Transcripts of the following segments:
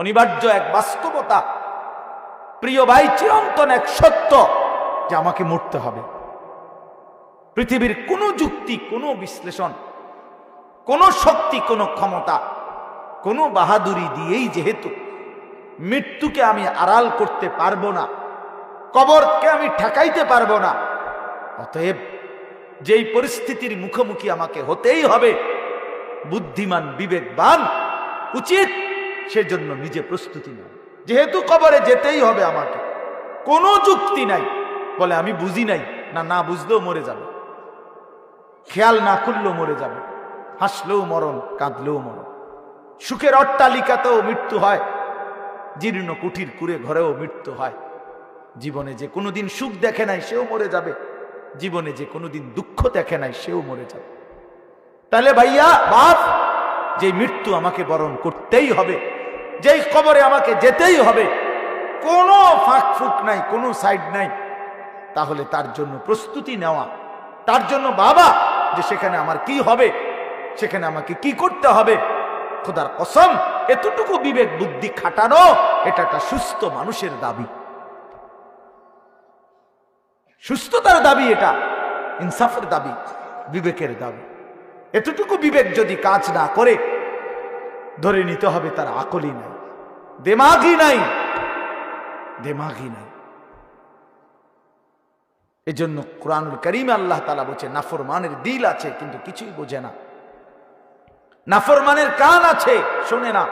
অনিবার্য এক বাস্তবতা। প্রিয় ভাই, চিরন্তন এক সত্য যে আমাকে মরতে হবে। পৃথিবীর কোনো যুক্তি, কোনো বিশ্লেষণ, কোনো শক্তি, কোনো ক্ষমতা, কোনো বাহাদুরি দিয়েই যেহেতু মৃত্যুকে আমি আড়াল করতে পারব না, কবরকে আমি ঠেকাইতে পারব না, অতএব যেই পরিস্থিতির মুখোমুখি আমাকে হতেই হবে, বুদ্ধিমান, বিবেকবান, উচিত সেজন্য নিজে প্রস্তুতি নেয় যেহেতু কবরে যেতেই হবে আমাকে। কোনো যুক্তি নাই। বলে আমি বুঝি নাই। না না বুঝলেও মরে যাবে। খেয়াল না করলেও মরে যাবে। হাসলেও মরণ, কাঁদলেও মরণ। সুখের অট্টালিকাতেও মৃত্যু হয়। জীর্ণ কুঠির কুড়ে ঘরেও মৃত্যু হয়। জীবনে যে কোনোদিন সুখ দেখে নাই, সেও মরে যাবে। জীবনে যে কোনোদিন দুঃখ দেখে নাই, সেও মরে যাবে। তাহলে ভাইয়া, বাপ, যে মৃত্যু আমাকে বরণ করতেই হবে যেই কবরে আমাকে যেতেই হবে, কোনো ফাঁক ফুক নাই, কোনো সাইড নাই, তাহলে তার জন্য প্রস্তুতি নেওয়া, তার জন্য বাবা যে সেখানে আমার কি হবে, সেখানে আমাকে কি করতে হবে। খোদার কসম, এতটুকু বিবেক বুদ্ধি খাটানো, এটা একটা সুস্থ মানুষের দাবি। সুস্থতার দাবি এটা, ইনসাফের দাবি, বিবেকের দাবি। এতটুকু বিবেক যদি কাজ না করে ধরে নিতে হবে তার আকলই নাই। দেমাগই নাই। দেমাগই নাই। এজন্য কোরআনুল করিম আল্লাহ তালা বলছে, নাফরমানের দিল আছে কিন্তু কিছুই বোঝে না। নাফরমানের কান আছে, শোনে না।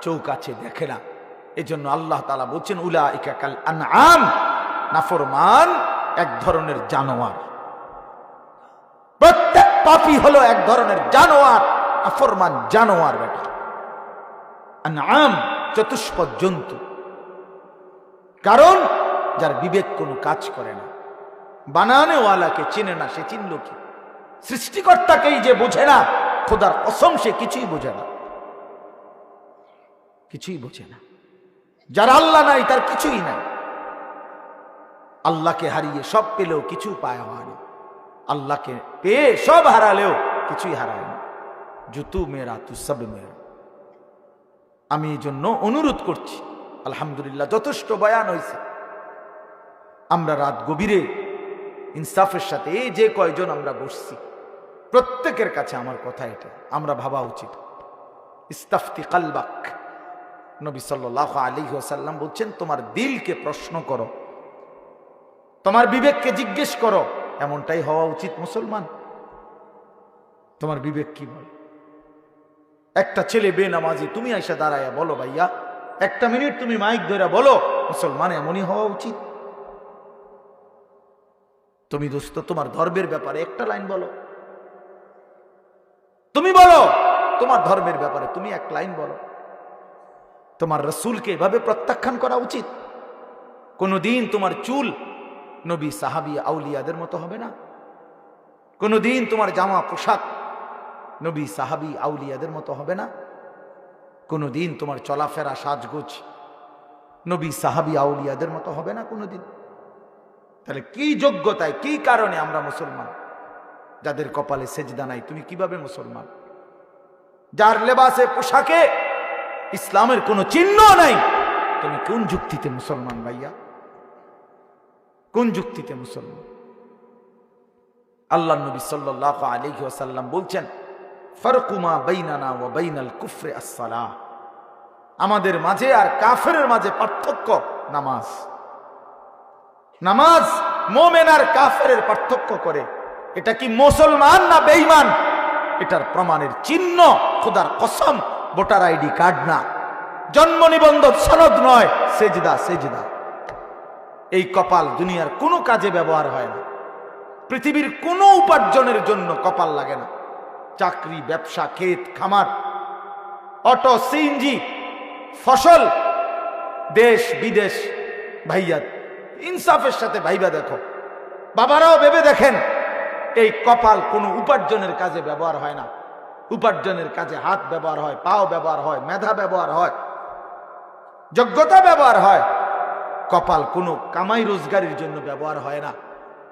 চৌক আছে, দেখে না। এজন্য আল্লাহ তালা বলছেন উলা ইকাকাল আনআম। নাফরমান এক ধরনের জানোয়ার। প্রত্যেক পাপি হলো এক ধরনের জানোয়ার। নাফরমান জানোয়ার বেটা আনআম চতুষ্পদ জন্তু কারণ যার বিবেক কোনো কাজ করে না। বানানেওয়ালাকে চিনে না, সে চিনল কি? সৃষ্টিকর্তাকেই যে বোঝে না, খোদার অসম সে কিছুই বোঝে না। কিছুই বোঝে না। যার আল্লাহ নাই, তার কিছুই নাই। আল্লাহকে হারিয়ে সব পেলেও কিছু পায় হয়নি আল্লাহকে পেয়ে সব হারালেও কিছুই হারায়নি জুতু মেরা তু সব মেরা। আমি এই জন্য অনুরোধ করছি। আলহামদুলিল্লাহ যথেষ্ট বয়ান হয়েছে। আমরা রাত গভীরে ইনসাফের সাথে এই যে কয়জন আমরা বসছি, প্রত্যেকের কাছে আমার কথা এটা। আমরা ভাবা উচিত। ইস্তাফতি কালবাক। নবী সাল্লাহ আলী ওসাল্লাম বলছেন, তোমার দিলকে প্রশ্ন করো। তোমার বিবেককে জিজ্ঞেস করো। এমনটাই হওয়া উচিত মুসলমান। তোমার বিবেক কি বলে? একটা ছেলে বেনামাজি, তুমি আইসা দাঁড়াইয়া বলো ভাইয়া। একটা মিনিট তুমি মাইক ধরে বলো, মুসলমান এমনই হওয়া উচিত। তুমি দোস্ত, তোমার ধর্মের ব্যাপারে একটা লাইন বলো। তুমি বলো, তোমার ধর্মের ব্যাপারে তুমি এক লাইন বলো। তোমার রসুলকে এভাবে প্রত্যাখ্যান করা উচিত? কোনোদিন তোমার চুল নবী সাহাবি আউলিয়াদের মতো হবে না? কোনোদিন তোমার জামা পোশাক নবী সাহাবি আউলিয়াদের মতো হবে না? কোনোদিন তোমার চলাফেরা, সাজগোজ নবী সাহাবি আউলিয়াদের মতো হবে না কোনোদিন? তাহলে কি যোগ্যতায়, কি কারণে আমরা মুসলমান? যাদের কপালে সেজদা নাই, তুমি কীভাবে মুসলমান? যার লেবাসে পোশাকে ইসলামের কোনো চিহ্ন নাই, তুমি কোন যুক্তিতে মুসলমান ভাইয়া? কোন যুক্তিতে মুসলমান? আল্লাহ নবী সাল্লাহ আলহি আসাল্লাম বলছেন ফরকুমা বাইনানা ও বাইনাল কুফরে আসসালাহ। আমাদের মাঝে আর কাফের মাঝে পার্থক্য নামাজ। নামাজ মোমেন আর কাফের পার্থক্য করে। এটা কি মুসলমান না বেইমান এটার প্রমাণের চিহ্ন খোদার কসম, ভোটার আইডি কার্ড না। জন্ম নিবন্ধন সনদ নয়, সেজদা সেজদা। এই কপাল দুনিয়ার কোনো কাজে ব্যবহার হয় না। পৃথিবীর কোনো উপার্জনের জন্য কপাল লাগে না। চাকরি, ব্যবসা, ক্ষেত, খামার, অটো, সিএনজি, ফসল, দেশ, বিদেশ, ভাইয়া, ইনসাফের সাথে ভাইবা দেখো। বাবারাও ভেবে দেখেন, এই কপাল কোনো উপার্জনের কাজে ব্যবহার হয় না। উপার্জনের কাজে হাত ব্যবহার হয়, পাও ব্যবহার হয়, মেধা ব্যবহার হয়, যোগ্যতা ব্যবহার হয়। কপাল কোনো কামাই রোজগারের জন্য ব্যবহার হয় না।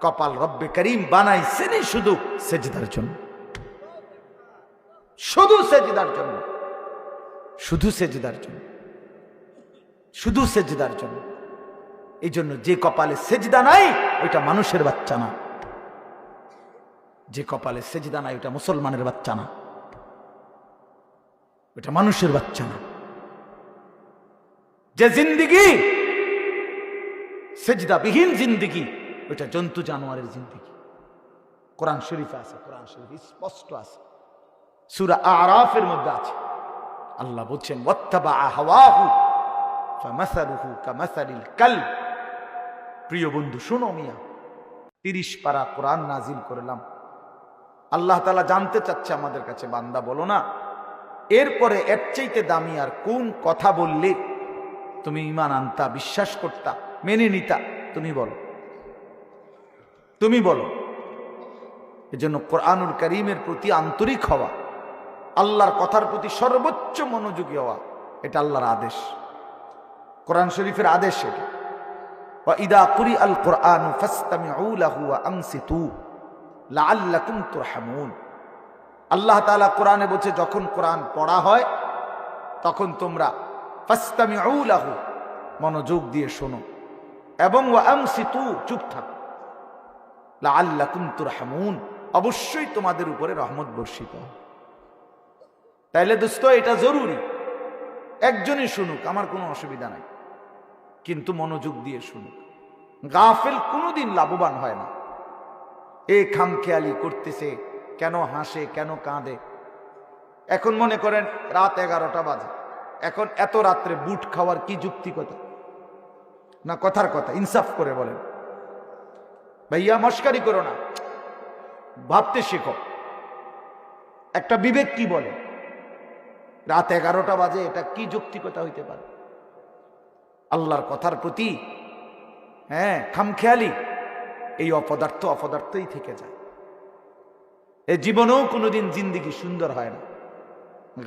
কপাল রব্বে করিম বানাইছেনই শুধু সেজদার জন্য। শুধু সেজদার জন্য। শুধু সেজদার জন্য। শুধু সেজদার জন্য। এই জন্য যে কপালে সেজদা নাই, ওইটা মানুষের বাচ্চা না। যে কপালে সেজদা নাই ওটা মুসলমানের বাচ্চা না। ওটা মানুষের বাচ্চা না। যে জিন্দিগি, সেজদাবিহীন জিন্দিগি, ওইটা জন্তু জানোয়ারের জিন্দিগি। কোরআন শরীফে আছে, কোরআন শরীফ স্পষ্ট আছে। সুরা আরাফের মধ্যে আছে। আল্লাহ বলছেন প্রিয় বন্ধু, শোনো মিয়া, তিরিশ পারা কোরআন নাজিল করলাম। আল্লাহ তালা জানতে চাচ্ছে আমাদের কাছে, বান্দা বলো না, এরপরে এর চাইতে দামি আর কোন কথা বললে তুমি ইমান আনতা, বিশ্বাস করতা, মেনে নিতা, তুমি বলো। তুমি বলো। এজন্য কোরআনুল করিমের প্রতি আন্তরিক হওয়া আল্লাহর কথার প্রতি সর্বোচ্চ মনোযোগী হওয়া, এটা আল্লাহর আদেশ। কোরআন শরীফের আদেশ এটা। ইদা কুরি আল কোরআন আল্লাহ তালা কোরআনে বলছে, যখন কোরআন পড়া হয়, তখন তোমরা ফাস্তামি আউলাহু মনোযোগ দিয়ে শোনো এবং ও চুপ থাকো। লা আল্লাহ কুমতুর হামুন অবশ্যই তোমাদের উপরে রহমত বর্ষিত হয় তাইলে দোস্ত, এটা জরুরি। একজনই শুনুক, আমার কোনো অসুবিধা নাই। কিন্তু মনোযোগ দিয়ে শুনুক। গাফেল কোনোদিন লাভবান হয় না। এ খামখেয়ালি করতেছে, কেন হাসে, কেন কাঁদে? এখন মনে করেন, রাত এগারোটা বাজে। এখন এত রাত্রে বুট খাওয়ার কি যুক্তিকতা? না কথার কথা, ইনসাফ করে বলেন। ভাইয়া, মস্কারি করো না। ভাবতে শেখো। একটা বিবেক কি বলে? রাত এগারোটা বাজে, এটা কি যৌক্তিকতা হইতে পারে? আল্লাহর কথার প্রতি হ্যাঁ খামখেয়ালি, এই অপদার্থ অপদার্থই থেকে যায়। এ জীবনেও কোনোদিন জিন্দিগি সুন্দর হয় না।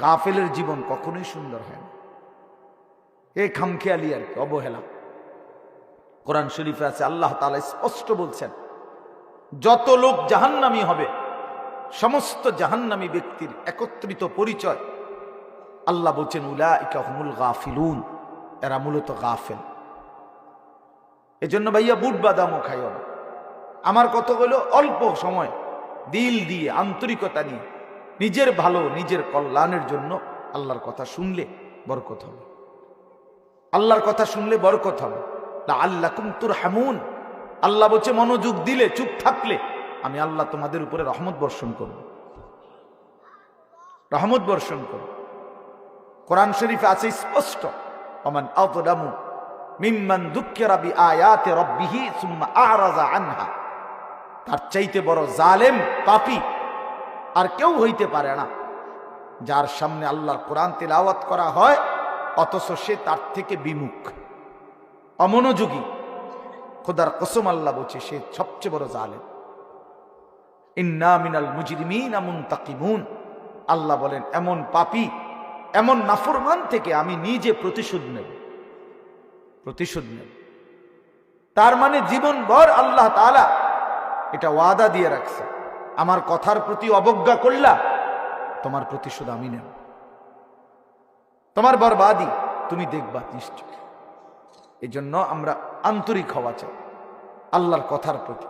গাফেলের জীবন কখনোই সুন্দর হয় না। এ খামখেয়ালি আর কি, অবহেলা। কোরআন শরীফে আছে, আল্লাহ তাআলা স্পষ্ট বলছেন, যত লোক জাহান্নামী হবে, সমস্ত জাহান্নামী ব্যক্তির একত্রিত পরিচয় আল্লাহ বলছেন উলা গাফিলুন, এরা মূলত গাফেল। এজন্য ভাইয়া বুট বাদামও খাইও আমার কত হলো অল্প সময়, দিল দিয়ে, আন্তরিকতা নিয়ে, নিজের ভালো, নিজের কল্যাণের জন্য আল্লাহর কথা শুনলে বরকত হবে। আল্লাহর কথা শুনলে বরকত হবে। না আল্লাহ কুমতুর হামুন আল্লাহ বলছে, মনোযোগ দিলে, চুপ থাকলে আমি আল্লাহ তোমাদের উপরে রহমত বর্ষণ করব। রহমত বর্ষণ করব। কোরআন শরীফে আছে স্পষ্ট অমান আতদামু মিম্মান দুঃখেরা বি আয়াতে রব্বিহি সুম্মা আরাজা আনহা তার চাইতে বড় জালেম পাপি আর কেউ হইতে পারে না। যার সামনে আল্লাহর কোরআন তেলাওয়াত করা হয়, অথচ সে তার থেকে বিমুখ, অমনোযোগী। খোদার কসম আল্লাহ বলছে, সে সবচেয়ে বড় জালেম। ইন্না মিনাল মুজরিমিন আমুন তাকিমুন আল্লাহ বলেন, এমন পাপি এমন নাফরমান থেকে আমি নিজে প্রতিশোধ নেব। প্রতিশোধ নেব। তার মানে জীবনভর আল্লাহ তাআলা এটা ওয়াদা দিয়ে রাখছে। আমার কথার প্রতি অবজ্ঞা করলা, তোমার প্রতিশোধ আমি নেব। তোমার বরবাদি, তুমি দেখবা নিশ্চয়। এই জন্য আমরা আন্তরিক হওয়া চাই, আল্লাহর কথার প্রতি।